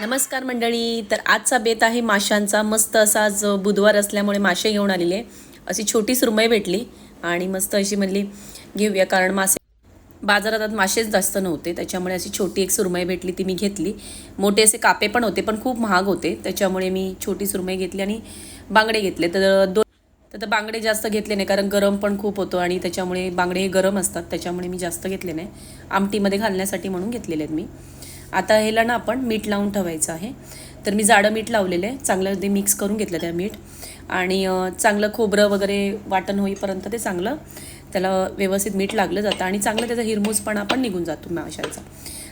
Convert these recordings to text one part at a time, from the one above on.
नमस्कार मंडळी. तर आजचा बेत आहे माशांचा. मस्त असा आज बुधवार असल्यामुळे मासे घेऊन आलेले. अशी छोटी सुरमई भेटली आणि मस्त अशी म्हणली घेऊया कारण मासे. बाजारात आज मासेच जास्त नव्हते. त्याच्यामुळे अशी छोटी एक सुरमई भेटली ती मी घेतली. मोठे असे कापे पण होते पण खूप महाग होते. त्याच्यामुळे मी छोटी सुरमई घेतली आणि बांगडे घेतले. तर दोन तर बांगडे जास्त घेतले नाही कारण गरम पण खूप होतो आणि त्याच्यामुळे बांगडे हे गरम असतात. त्याच्यामुळे मी जास्त घेतले नाही. आमटीमध्ये घालण्यासाठी म्हणून घेतलेले आहेत मी. आता ह्याला ना आपण मीठ लावून ठेवायचं आहे. तर मी जाडं मीठ लावलेलं आहे. चांगलं ते मिक्स करून घेतलं त्या मीठ. आणि चांगलं खोबरं वगैरे वाटण होईपर्यंत ते चांगलं त्याला व्यवस्थित मीठ लागलं जातं आणि चांगलं त्याचा हिरमूजपणा पण निघून जातो माशाचा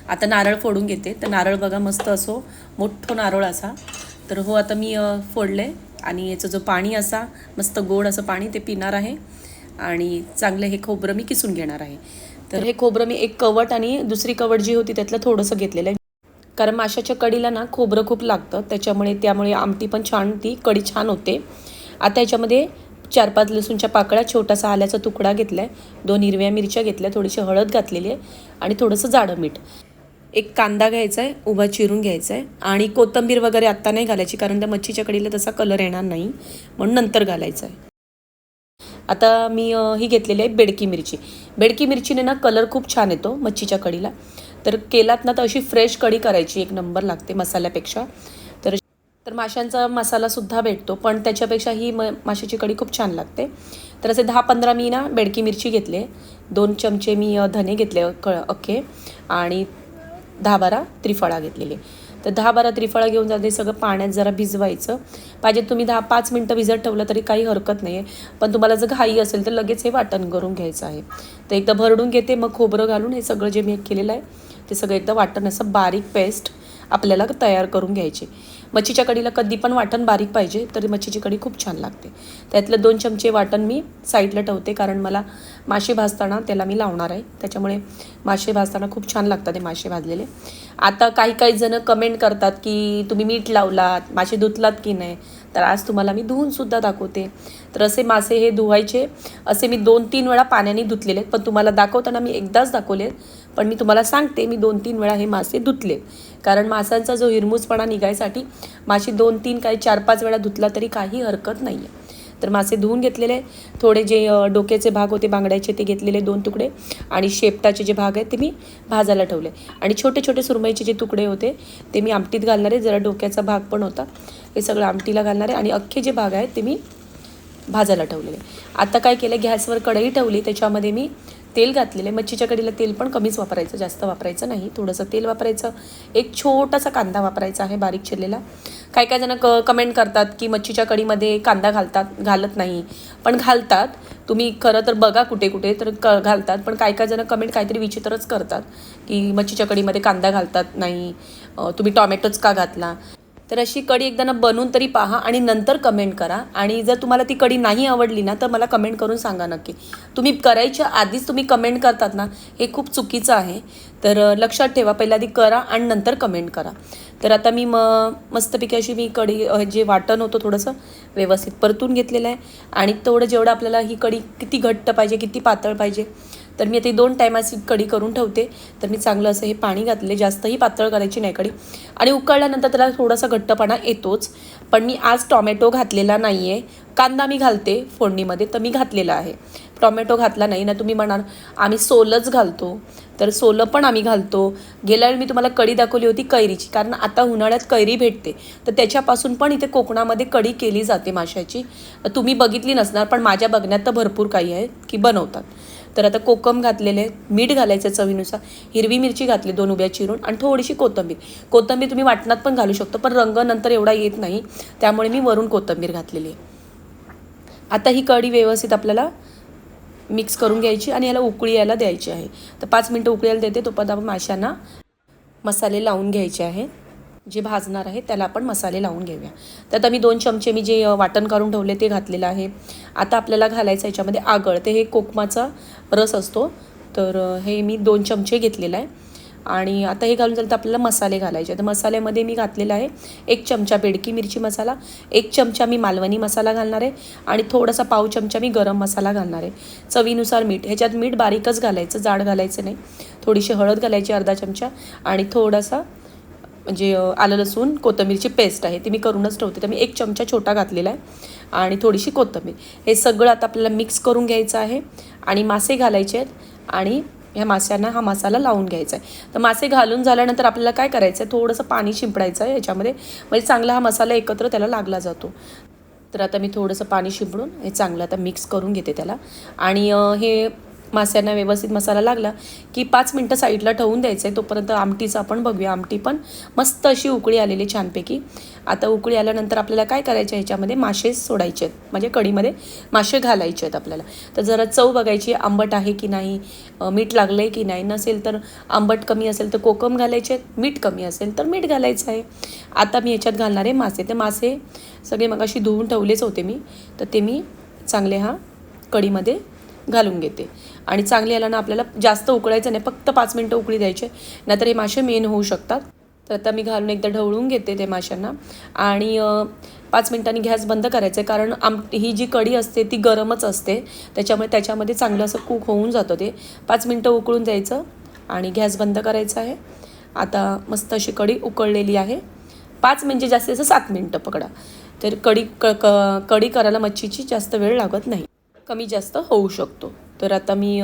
आता नारळ फोडून घेते. तर नारळ बघा मस्त असो मोठं नारळ असा. तर हो आता मी फोडले आणि याचं जो पाणी असा मस्त गोड असं पाणी ते पिणार आहे. आणि चांगलं हे खोबरं मी किसून घेणार आहे. तर हे खोबरं मी एक कवट आणि दुसरी कवट जी होती त्यातलं थोडंसं घेतलेलं आहे. कारण माशाच्या कढीला ना खोबरं खूप लागतं त्याच्यामुळे त्यामुळे आमटी पण छान ती कढी छान होते. आता याच्यामध्ये चार पाच लसूणच्या पाकळ्या छोटासा आल्याचा तुकडा घेतला आहे दोन हिरव्या मिरच्या घेतल्या थोडीशी हळद घातलेली आहे आणि थोडंसं जाडं मीठ. एक कांदा घ्यायचा आहे उभा चिरून घ्यायचा आहे आणि कोथिंबीर वगैरे आत्ता नाही घालायची कारण त्या मच्छीच्या कढीला तसा कलर येणार नाही म्हणून नंतर घालायचा आहे आता मी ही घेतलेली आहे बेडकी मिरची. बेडकी मिरचीने ना कलर खूप छान येतो मच्छीच्या कढीला तर केलात ना तर अशी फ्रेश कढी करायची एक नंबर लागते मसाल्यापेक्षा. तर तर माशांचा मसालासुद्धा भेटतो पण त्याच्यापेक्षा ही म माशाची कढी खूप छान लागते. तर असे दहा पंधरा मी ना बेडकी मिरची घेतले दोन चमचे मी धने घेतले क अख्खे. आणि दहा बारा त्रिफळा घेतलेले तर दहा बारा त्रिफळा घेऊन जाते सगळं पाण्यात जरा भिजवायचं. पाहिजे तुम्ही दहा पाच मिनटं भिजत ठेवलं तरी काही हरकत नाही आहे पण तुम्हाला जर घाई असेल तर लगेच हे वाटण करून घ्यायचं आहे. तर एकदा भरडून घेते मग खोबरं घालून हे सगळं जे मी केलेलं आहे ते सगळं एकदा वाटण असं बारीक पेस्ट आपल्याला तयार करून घ्यायचे. मच्छीच्या कढीला कधी पण वाटण बारीक पाहिजे तरी मच्छीची कढी खूप छान लागते. त्यातलं दोन चमचे वाटण मी साईडला ठेवते कारण मला मासे भाजताना त्याला मी लावणार आहे. त्याच्यामुळे मासे भाजताना खूप छान लागतात ते मासे भाजलेले. आता काही काही जणं कमेंट करतात की तुम्ही मीठ लावलात मासे धुतलात की नाही? तर आज तुम्हाला मी धुवूनसुद्धा दाखवते. तर असे मासे हे धुवायचे. असे मी दोन तीन वेळा पाण्याने धुतलेले आहेत पण तुम्हाला दाखवताना मी एकदाच दाखवले पण मी तुम्हाला सांगते मी दोन तीन वेळा हे मासे धुतले. कारण माशांचा जो हिरमूजपणा निघायसाठी माशी दोन तीन काही चार पाच वेळा धुतला तरी काही हरकत नाही आहे तर मासे धुवून घेतलेले थोडे जे डोक्याचे भाग होते बांगड्याचे ते घेतलेले दोन तुकडे आणि शेपटाचे जे भाग आहेत ते मी भाजायला ठेवले. आणि छोटे छोटे सुरमईचे जे तुकडे होते ते मी आमटीत घालणार आहे जरा डोक्याचा भाग पण होता हे सगळं आमटीला घालणार आहे आणि अख्खे जे भाग आहेत ते मी भाजायला ठेवलेले. आता काय केलं गॅसवर कढई ठेवली त्याच्यामध्ये मी तेल घातलेले मच्छीच्या कढीला तेल पण कमीच वापरायचं जास्त वापरायचं नाही. थोडंसं तेल वापरायचं. एक छोटासा कांदा वापरायचा आहे बारीक चिरलेला. काही काय जण क कमेंट करतात की मच्छीच्या कढीमध्ये कांदा घालतात घालत नाही. पण घालतात. तुम्ही खरं तर बघा कुठे कुठे तर क घालतात. पण काही काय जण कमेंट काहीतरी विचित्रच करतात की मच्छीच्या कढीमध्ये कांदा घालतात नाही. तुम्ही टॉमॅटोच का घातला? तर अशी कढी एकदा ना बनवून तरी पहा आणि नंतर कमेंट करा. आणि जर तुम्हाला ती कढी नाही आवडली ना तर मला कमेंट करून सांगा नक्की. तुम्ही करायच्या आधीच तुम्ही कमेंट करतात ना हे खूप चुकीचं आहे. तर लक्षात ठेवा पहिल्या आधी करा आणि नंतर कमेंट करा. तर आता मी म मस्तपैकी अशी मी कढी जे वाटण होतं थोडंसं व्यवस्थित परतून घेतलेलं आहे. आणि तेवढं जेवढं आपल्याला ही कढी किती घट्ट पाहिजे किती पातळ पाहिजे तर मी आता दोन दोन टायमाची कढी करून ठेवते. तर मी चांगलं असं हे पाणी घातले. जास्तही पातळ करायची नाही कढी. आणि उकळल्यानंतर त्याला थोडासा घट्टपणा येतोच. पण मी आज टॉमॅटो घातलेला नाही आहे कांदा मी घालते फोडणीमध्ये तर मी घातलेला आहे. टॉमॅटो घातला नाही. ना तुम्ही म्हणाल आम्ही सोलच घालतो. तर सोलं पण आम्ही घालतो. गेल्या वेळी मी तुम्हाला कढी दाखवली होती कैरीची. कारण आता उन्हाळ्यात कैरी भेटते. तर त्याच्यापासून पण इथे कोकणामध्ये कढी केली जाते माशाची. तुम्ही बघितली नसणार पण माझ्या बघण्यात तर भरपूर काही आहे की बनवतात. तर आता कोकम घातलेले मीठ घालायचं चवीनुसार. हिरवी मिरची घातली दोन उभ्या चिरून आणि थोडीशी कोथिंबीर. कोथिंबीर तुम्ही वाटणात पण घालू शकतो पण रंग नंतर एवढा येत नाही. त्यामुळे मी वरून कोथिंबीर घातलेली आहे. आता ही कढी व्यवस्थित आपल्याला मिक्स करून घ्यायची आणि याला उकळी यायला द्यायची आहे. तर पाच मिनटं उकळी यायला देते तोपर्यंत आपण माशांना मसाले लावून घ्यायचे आहेत जे भाजणार आहे त्याला आपण मसाले लावून घेऊया. तर आता मी दोन चमचे मी जे वाटण काढून ठेवले ते घातलेलं आहे. आता आपल्याला घालायचं याच्यामध्ये आगळ. ते हे कोकमाचा रस असतो. तर हे मी दोन चमचे घेतलेलं आहे. आणि आता हे घालून झालं तर आपल्याला मसाले घालायचे तर मसाल्यामध्ये मी घातलेला आहे एक चमचा बेडकी मिरची मसाला एक चमचा मी मालवणी मसाला घालणार आहे आणि थोडासा पाव चमचा मी गरम मसाला घालणार आहे. चवीनुसार मीठ. ह्याच्यात मीठ बारीकच घालायचं जाड घालायचं नाही. थोडीशी हळद घालायची अर्धा चमचा आणि थोडासा म्हणजे आलं लसूण कोथिंबीरची पेस्ट आहे ती मी करूनच ठेवते. तर मी एक चमचा छोटा घातलेला आहे आणि थोडीशी कोथंबीर. हे सगळं आता आपल्याला मिक्स करून घ्यायचं आहे आणि मासे घालायचे आहेत आणि ह्या माश्यांना हा मसाला लावून घ्यायचा आहे. तर मासे घालून झाल्यानंतर आपल्याला काय करायचं आहे? थोडंसं पाणी शिंपडायचं आहे याच्यामध्ये. म्हणजे चांगला हा मसाला एकत्र त्याला लागला जातो. तर आता मी थोडंसं पाणी शिंपडून हे चांगलं आता मिक्स करून घेते त्याला. आणि हे मास्यांना व्यवस्थित मसाला लागला की पाच मिनटं साईडला ठेवून द्यायचं आहे तोपर्यंत आमटीचं आपण बघूया. आमटी पण मस्त अशी उकळी आलेली छानपैकी. आता उकळी आल्यानंतर आपल्याला काय करायचं ह्याच्यामध्ये? मासे सोडायचे आहेत. म्हणजे कढीमध्ये मासे घालायचे आहेत आपल्याला. तर जरा चव बघायची आंबट आहे की नाही मीठ लागलं आहे की नाही? नसेल तर आंबट कमी असेल तर कोकम घालायचे आहेत. मीठ कमी असेल तर मीठ घालायचं आहे. आता मी याच्यात घालणार आहे मासे. ते मासे सगळे मग अशी धुवून ठेवलेच होते मी. तर ते मी चांगले हा कढीमध्ये घालून घेते. आणि चांगली आला ना आपल्याला जास्त उकळायचं नाही फक्त पाच मिनटं उकळी द्यायचे. नाहीतर हे मासे मेन होऊ शकतात. तर आता मी घालून एकदा ढवळून घेते ते माशांना. आणि पाच मिनिटांनी गॅस बंद करायचं आहे कारण आम ही जी कढी असते ती गरमच असते. त्याच्यामुळे त्याच्यामध्ये चांगलं असं कुक होऊन जातं ते. पाच मिनटं उकळून द्यायचं आणि गॅस बंद करायचा आहे. आता मस्त अशी कढी उकळलेली आहे. पाच म्हणजे जास्तीत जास्त सात मिनटं पकडा. तर कढी क क कढी करायला मच्छीची जास्त वेळ लागत नाही. कमी जास्त होऊ शकतो. तर आता मी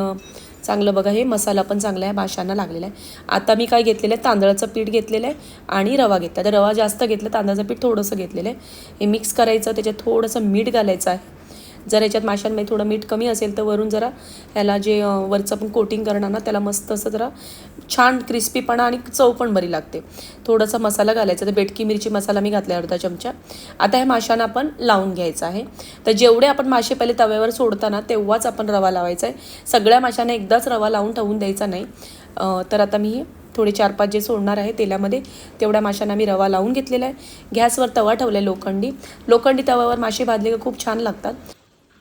चांगलं बघा हे मसाला पण चांगला आहे भाषांना लागलेला आहे. आता मी काय घेतलेलं आहे तांदळाचं पीठ घेतलेलं आहे आणि रवा घेतला तर रवा जास्त घेतला तांदळाचं पीठ थोडंसं घेतलेलं आहे. हे मिक्स करायचं त्याच्यात थोडंसं मीठ घालायचं आहे. जर याच्यात माशांमध्ये थोडं मीठ कमी असेल तर वरून जरा ह्याला जे वरचं आपण कोटिंग करणार ना त्याला मस्त असं जरा छान क्रिस्पीपणा आणि चव पण बरी लागते. थोडासा मसाला घालायचा तर बेटकी मिरची मसाला मी घातला अर्धा चमचा. आता हे माशांना आपण लावून घ्यायचं आहे. तर जेवढे आपण मासे पहिले तव्यावर सोडताना तेव्हाच आपण रवा लावायचा आहे. सगळ्या माशांना एकदाच रवा लावून ठेवून द्यायचा नाही. तर आता मी हे थोडे चार पाच जे सोडणार आहे तेलामध्ये तेवढ्या माशांना मी रवा लावून घेतलेला आहे. गॅसवर तवा ठेवला आहे लोखंडी. लोखंडी तव्यावर मासे भाजले की खूप छान लागतात.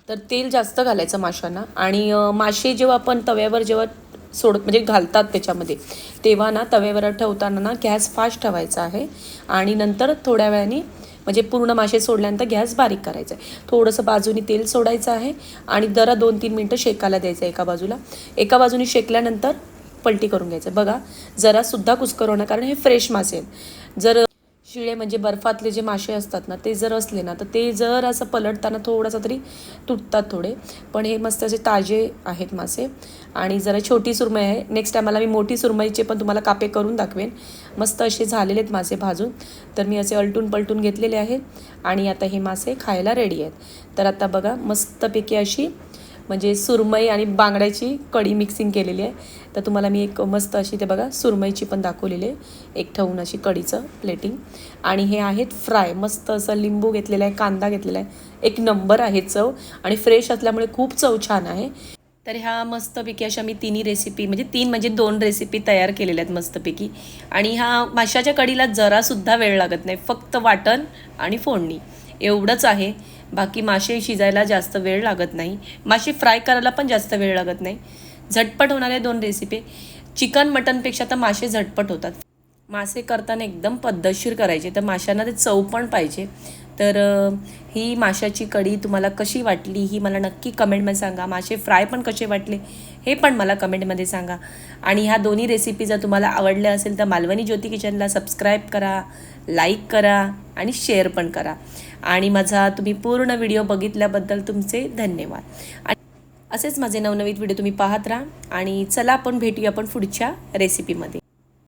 तर तेल जास्त घालायचं माशांना. आणि मासे जेव्हा आपण तव्यावर जेव्हा सोड म्हणजे घालतात त्याच्यामध्ये. तेव्हा ना तव्यावर ठेवताना ना गॅस फास्ट ठेवायचा आहे आणि नंतर थोड्या वेळाने म्हणजे पूर्ण मासे सोडल्यानंतर गॅस बारीक करायचा आहे. थोडंसं बाजूनी तेल सोडायचं आहे आणि जरा दोन तीन मिनटं शेकायला द्यायचं एका बाजूला. एका बाजूनी शेकल्यानंतर पलटी करून घ्यायचं बघा जरासुद्धा कुस्कर होणं कारण हे फ्रेश मासे आहेत. जर शिळे म्हणजे बर्फातले जे मासे असतात ना ते जर असले ना तर ते जर असं पलटताना थोडासा तरी तुटतात थोडे. पण हे मस्त असे ताजे आहेत मासे. आणि जरा छोटी सुरमई आहे. नेक्स्ट टायमाला मी मोठी सुरमईचे पण तुम्हाला कापे करून दाखवेन. मस्त असे झालेले आहेत मासे भाजून. तर मी असे अलटून पलटून घेतलेले आहेत. आणि आता हे मासे खायला रेडी आहेत. तर आता बघा मस्तपैकी अशी म्हणजे सुरमई आणि बांगड्याची कढी मिक्सिंग केलेली आहे. तर तुम्हाला मी एक मस्त अशी ते बघा सुरमईची पण दाखवलेली आहे. एक ठेवून अशी कढीचं प्लेटिंग आणि हे आहेत फ्राय मस्त असं लिंबू घेतलेला आहे कांदा घेतलेला आहे. एक नंबर आहे चव. आणि फ्रेश असल्यामुळे खूप चव छान आहे. तर ह्या मस्तपैकी अशा मी तिन्ही रेसिपी म्हणजे तीन म्हणजे दोन रेसिपी तयार केलेल्या आहेत मस्तपैकी. आणि ह्या माशाच्या कढीला जरासुद्धा वेळ लागत नाही. फक्त वाटण आणि फोडणी. एवढंच आहे. बाकी मासे शिजायला जास्त वेळ लागत नाही. मासे फ्राय करायला पण जास्त वेळ लागत नाही. झटपट होणाऱ्या दोन रेसिपी चिकन मटनपेक्षा तर मासे झटपट होतात. मासे करताना एकदम पद्धतशीर करायचे. तर माशांना ते चव पण पाहिजे. तर ही माशाची कढी तुम्हाला कशी वाटली? ही मला नक्की कमेंटमध्ये सांगा. मासे फ्राय पण कसे वाटले हे पण मला कमेंटमध्ये सांगा. आणि ह्या दोन्ही रेसिपी जर तुम्हाला आवडल्या असेल तर मालवणी ज्योती किचनला सबस्क्राईब करा लाईक करा आणि शेअर पण करा. आणि माझा तुम्ही पूर्ण व्हिडिओ बघितल्याबद्दल तुमचे धन्यवाद. आणि असेच माझे नवनवीन व्हिडिओ तुम्ही पाहत राहा. आणि चला आपण भेटूया आपण पुढच्या रेसिपीमध्ये